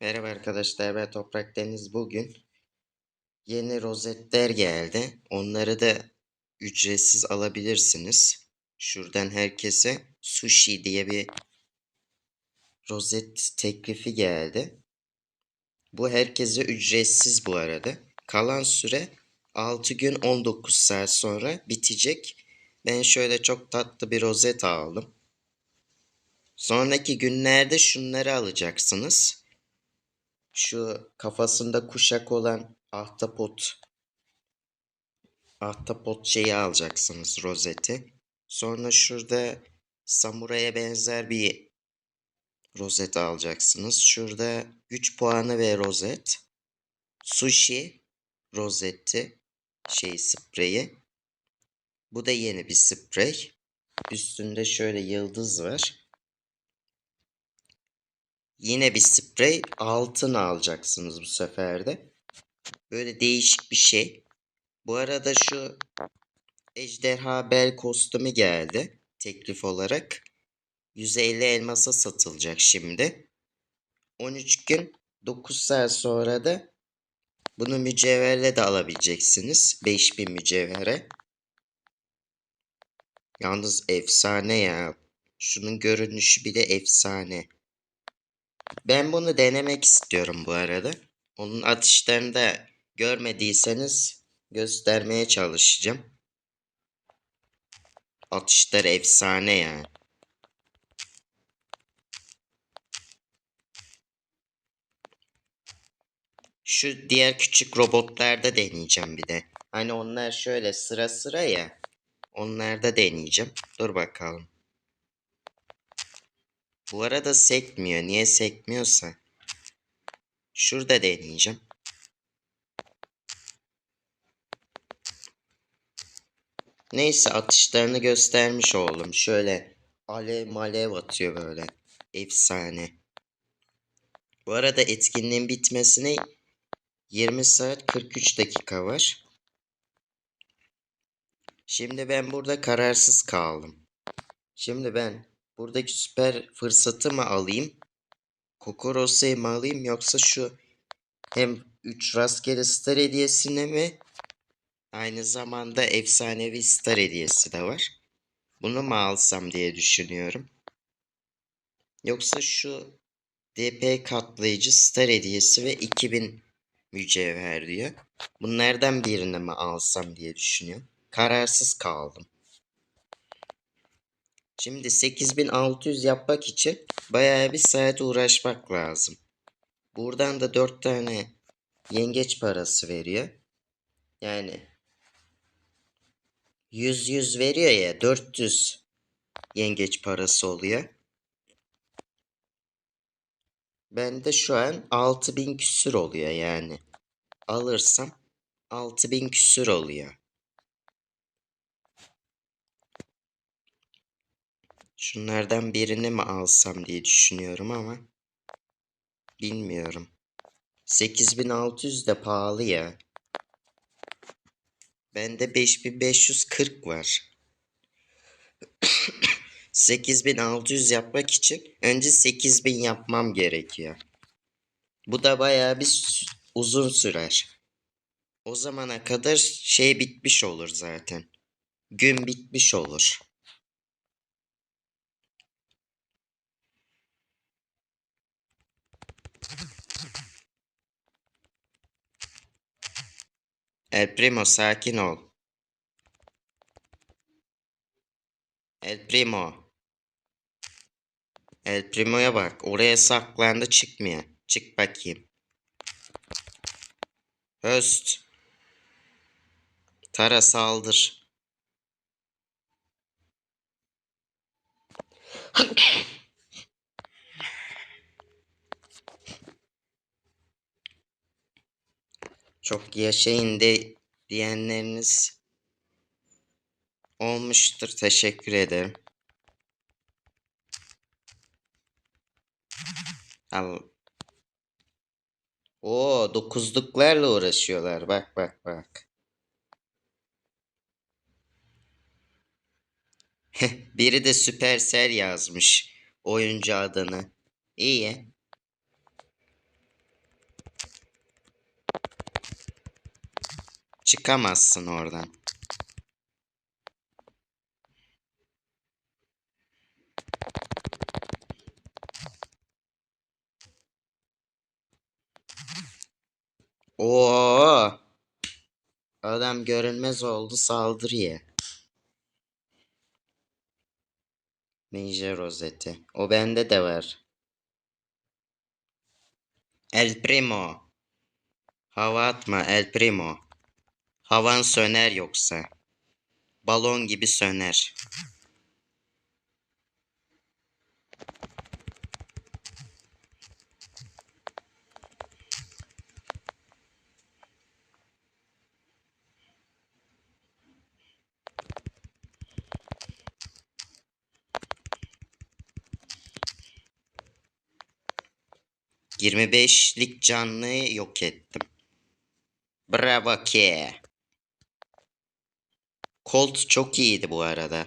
Merhaba arkadaşlar ben Toprak Deniz bugün yeni rozetler geldi. Onları da ücretsiz alabilirsiniz. Şuradan herkese sushi diye bir rozet teklifi geldi. Bu herkese ücretsiz bu arada. Kalan süre 6 gün 19 saat sonra bitecek. Ben şöyle çok tatlı bir rozet aldım. Sonraki günlerde şunları alacaksınız şu kafasında kuşak olan ahtapot ahtapot şeyi alacaksınız rozeti. Sonra şurada samuraya benzer bir rozet alacaksınız. Şurada güç puanı ve rozet. Sushi rozeti şey spreyi. Bu da yeni bir sprey. Üstünde şöyle yıldız var. Yine bir sprey altın alacaksınız bu sefer de. Böyle değişik bir şey. Bu arada şu ejderha bel kostümü geldi teklif olarak. 150 elmasa satılacak şimdi. 13 gün 9 saat sonra da bunu mücevherle de alabileceksiniz. 5000 mücevhere. Yalnız efsane ya. Şunun görünüşü bile efsane. Ben bunu denemek istiyorum bu arada. Onun atışlarını da görmediyseniz göstermeye çalışacağım. Atışlar efsane ya. Şu diğer küçük robotlarda deneyeceğim bir de. Hani onlar şöyle sıra sıra ya. Onlarda deneyeceğim. Dur bakalım. Bu arada sekmiyor. Niye sekmiyorsa. Şurada deneyeceğim. Neyse atışlarını göstermiş oldum. Şöyle alev malev atıyor böyle. Efsane. Bu arada etkinliğin bitmesine 20 saat 43 dakika var. Şimdi ben burada kararsız kaldım. Şimdi ben buradaki süper fırsatı mı alayım? Kokorosa'yı mı alayım yoksa şu hem 3 rastgele star hediyesini mi? Aynı zamanda efsanevi star hediyesi de var. Bunu mu alsam diye düşünüyorum. Yoksa şu DP katlayıcı star hediyesi ve 2000 mücevher diyor. Bunlardan birini mi alsam diye düşünüyorum. Kararsız kaldım. Şimdi 8600 yapmak için bayağı bir saat uğraşmak lazım. Buradan da 4 tane yengeç parası veriyor. Yani 100 100 veriyor ya 400 yengeç parası oluyor. Bende şu an 6000 küsür oluyor yani. Alırsam 6000 küsür oluyor. Şunlardan birini mi alsam diye düşünüyorum ama bilmiyorum. 8600 de pahalı ya. Bende 5540 var. 8600 yapmak için önce 8000 yapmam gerekiyor. Bu da bayağı bir uzun sürer. O zamana kadar şey bitmiş olur zaten. Gün bitmiş olur. El Primo sakin ol. El Primo. El Primo'ya bak. Oraya saklandı çıkmıyor. Çık bakayım. Höst. Tara saldır. Çok yaşayın de diyenleriniz olmuştur. Teşekkür ederim. Al. Oo, dokuzluklarla uğraşıyorlar. Bak bak bak. Biri de Supercell yazmış oyuncu adını. İyi. Çıkamazsın oradan. Oo! Adam görünmez oldu saldırıya. Ninja rozeti. O bende de var. El Primo. Hava atma El Primo. Havan söner yoksa. Balon gibi söner. Yirmi beşlik canlıyı yok ettim. Bravo ki. Colt çok iyiydi bu arada.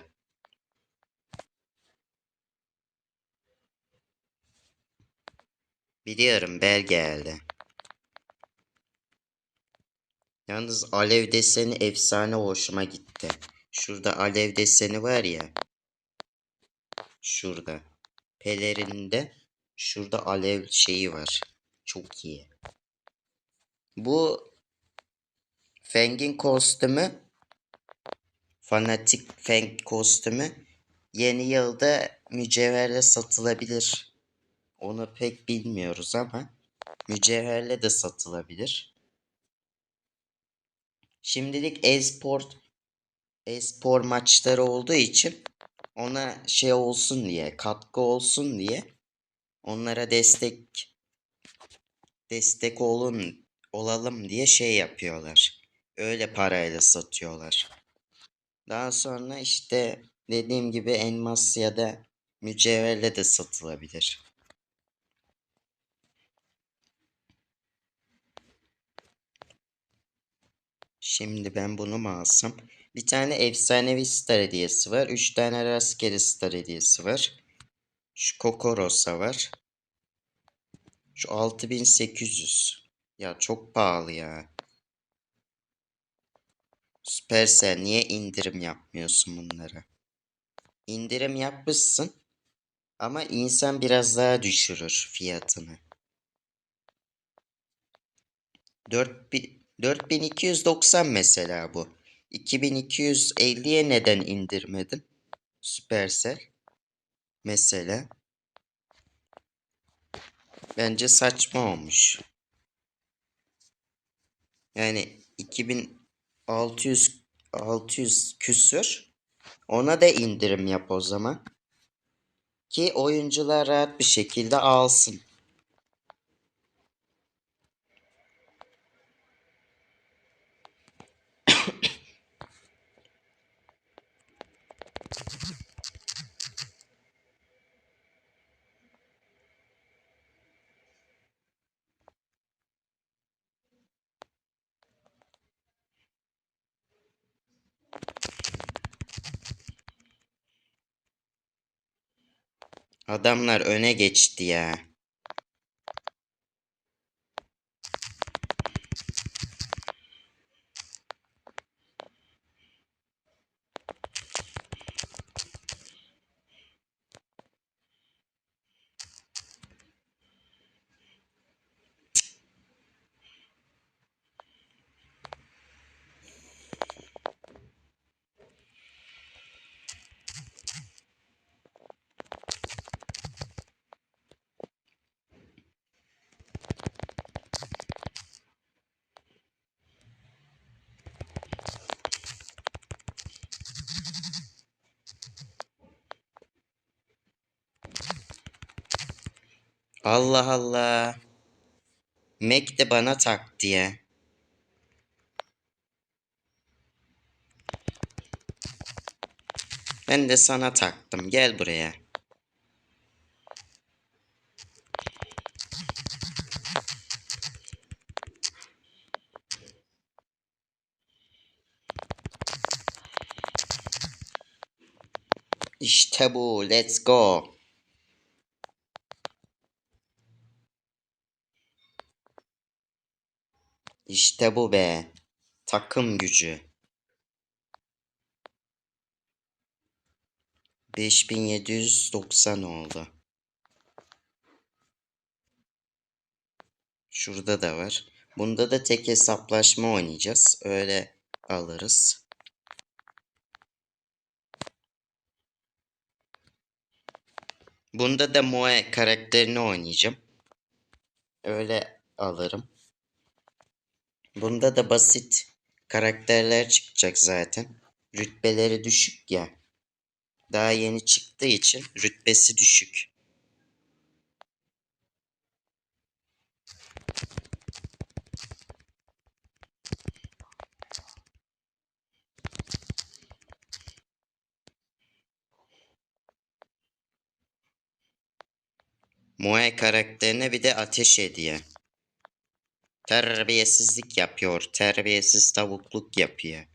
Biliyorum bel geldi. Yalnız alev deseni efsane hoşuma gitti. Şurada alev deseni var ya. Şurada. Pelerinde şurada alev şeyi var. Çok iyi. Bu Feng'in kostümü Fanatik Feng kostümü yeni yılda mücevherle satılabilir. Onu pek bilmiyoruz ama mücevherle de satılabilir. Şimdilik e-spor e-spor maçları olduğu için ona şey olsun diye, katkı olsun diye onlara destek destek olun olalım diye şey yapıyorlar. Öyle parayla satıyorlar. Daha sonra işte dediğim gibi elmas ya da mücevherle de satılabilir. Şimdi ben bunu mu alsam? Bir tane efsanevi star hediyesi var. Üç tane rastgele star hediyesi var. Şu Kokorosa var. Şu 6800. Ya çok pahalı ya. Supercell niye indirim yapmıyorsun bunlara? İndirim yapmışsın. Ama insan biraz daha düşürür fiyatını. 4000 4290 mesela bu. 2250'ye neden indirmedin? Supercell. Mesela. Bence saçma olmuş. Yani 2600 600 küsür. Ona da indirim yap o zaman. Ki oyuncular rahat bir şekilde alsın. Adamlar öne geçti ya. Allah Allah. Mac de bana taktı ya. Ben de sana taktım. Gel buraya. İşte bu. Let's go. İşte bu be. Takım gücü. 5790 oldu. Şurada da var. Bunda da tek hesaplaşma oynayacağız. Öyle alırız. Bunda da Moe karakterini oynayacağım. Öyle alırım. Bunda da basit karakterler çıkacak zaten. Rütbeleri düşük ya. Daha yeni çıktığı için rütbesi düşük. Moe karakterine bir de ateş hediye. Terbiyesizlik yapıyor. Terbiyesiz tavukluk yapıyor.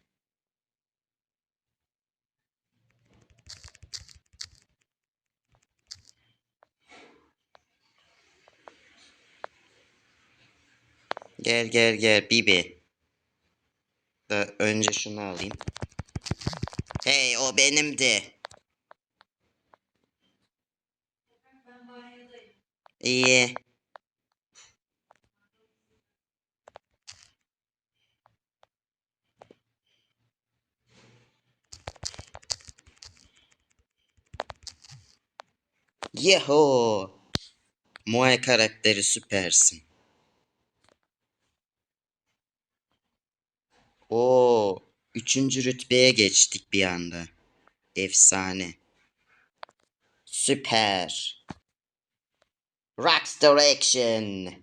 Gel gel gel Bibi. Da önce şunu alayım. Hey o benimdi. İyi. Yeho. Moe karakteri süpersin. Oo, üçüncü rütbeye geçtik bir anda. Efsane. Süper. Rockstar Action.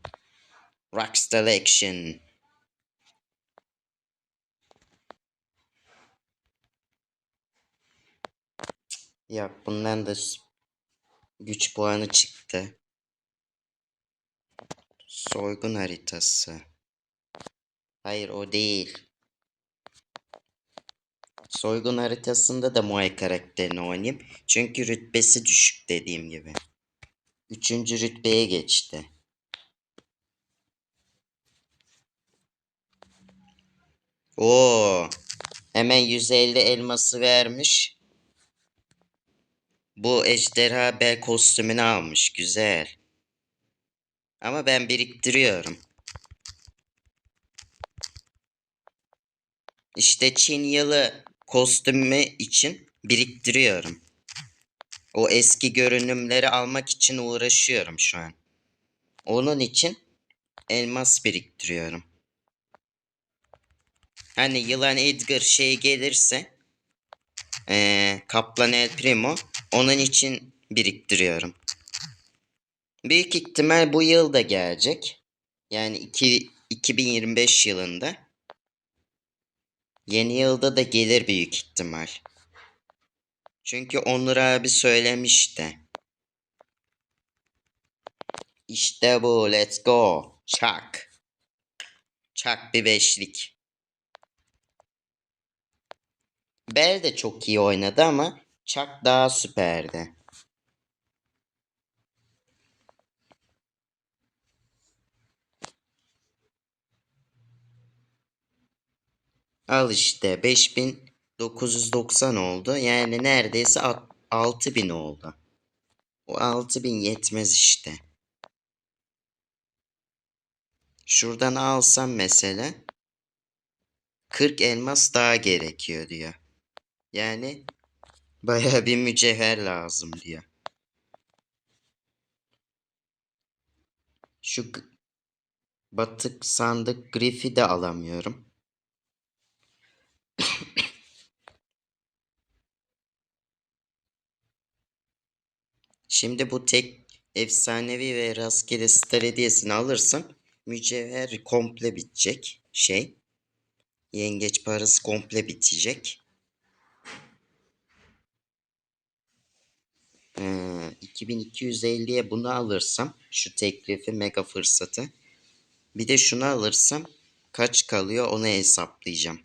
Rockstar Action. Yok bundan da güç puanı çıktı. Soygun haritası. Hayır o değil. Soygun haritasında da Moe karakterini oynayayım. Çünkü rütbesi düşük dediğim gibi. Üçüncü rütbeye geçti. Oo. Hemen 150 elması vermiş. Bu ejderha bel kostümünü almış. Güzel. Ama ben biriktiriyorum. İşte Çin yılı kostümü için biriktiriyorum. O eski görünümleri almak için uğraşıyorum şu an. Onun için elmas biriktiriyorum. Hani yılan Edgar şey gelirse eee, Kaplan El Primo onun için biriktiriyorum. Büyük ihtimal bu yıl da gelecek. Yani iki, 2025 yılında. Yeni yılda da gelir büyük ihtimal. Çünkü Onur abi söylemişti. İşte bu let's go. Çak. Çak bir beşlik. Bel de çok iyi oynadı ama Çak daha süperdi. Al işte 5990 oldu. Yani neredeyse alt- 6000 oldu. O 6000 yetmez işte. Şuradan alsam mesela 40 elmas daha gerekiyor diyor. Yani bayağı bir mücevher lazım diyor. Şu batık sandık grifi de alamıyorum. Şimdi bu tek efsanevi ve rastgele star hediyesini alırsam mücevher komple bitecek şey. Yengeç parası komple bitecek. Ee, 2250'ye bunu alırsam şu teklifi mega fırsatı. Bir de şunu alırsam kaç kalıyor onu hesaplayacağım.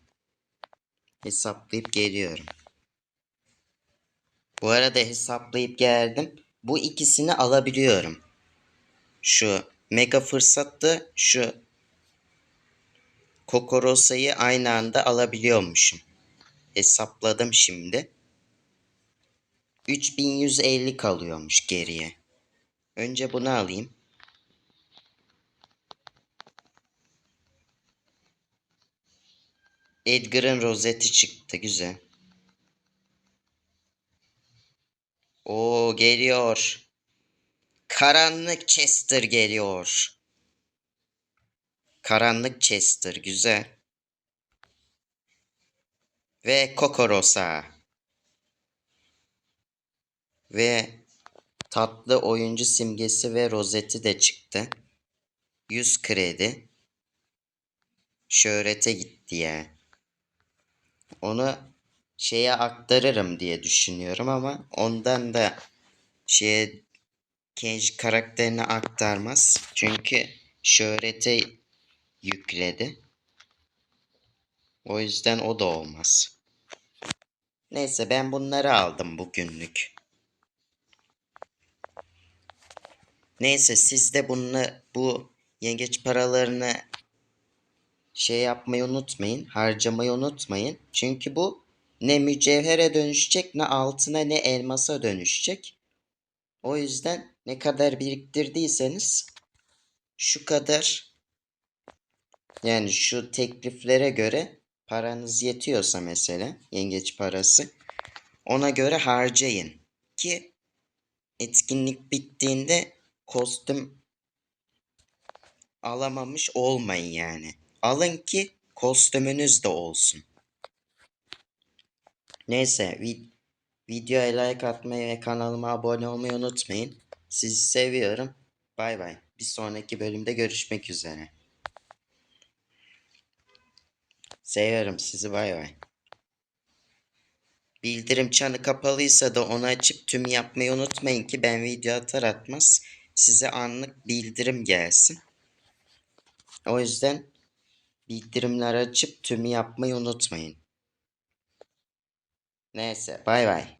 Hesaplayıp geliyorum. Bu arada hesaplayıp geldim. Bu ikisini alabiliyorum. Şu mega fırsatta şu Kokorosa'yı aynı anda alabiliyormuşum. Hesapladım şimdi. 3150 kalıyormuş geriye. Önce bunu alayım. Edgar'ın rozeti çıktı. Güzel. Oo geliyor. Karanlık Chester geliyor. Karanlık Chester güzel. Ve Kokorosa. Ve tatlı oyuncu simgesi ve rozeti de çıktı. 100 kredi. Şöhrete gitti ya. Onu şeye aktarırım diye düşünüyorum ama ondan da şeye Kenji karakterini aktarmaz. Çünkü şöhrete yükledi. O yüzden o da olmaz. Neyse ben bunları aldım bugünlük. Neyse siz de bunu bu yengeç paralarını şey yapmayı unutmayın. Harcamayı unutmayın. Çünkü bu ne mücevhere dönüşecek ne altına ne elmasa dönüşecek. O yüzden ne kadar biriktirdiyseniz şu kadar yani şu tekliflere göre paranız yetiyorsa mesela yengeç parası ona göre harcayın ki etkinlik bittiğinde kostüm alamamış olmayın yani. Alın ki kostümünüz de olsun. Neyse vid videoya like atmayı ve kanalıma abone olmayı unutmayın. Sizi seviyorum. Bay bay. Bir sonraki bölümde görüşmek üzere. Seviyorum sizi bay bay. Bildirim çanı kapalıysa da onu açıp tüm yapmayı unutmayın ki ben video atar atmaz size anlık bildirim gelsin. O yüzden bildirimler açıp tüm yapmayı unutmayın. Neyse bay bay.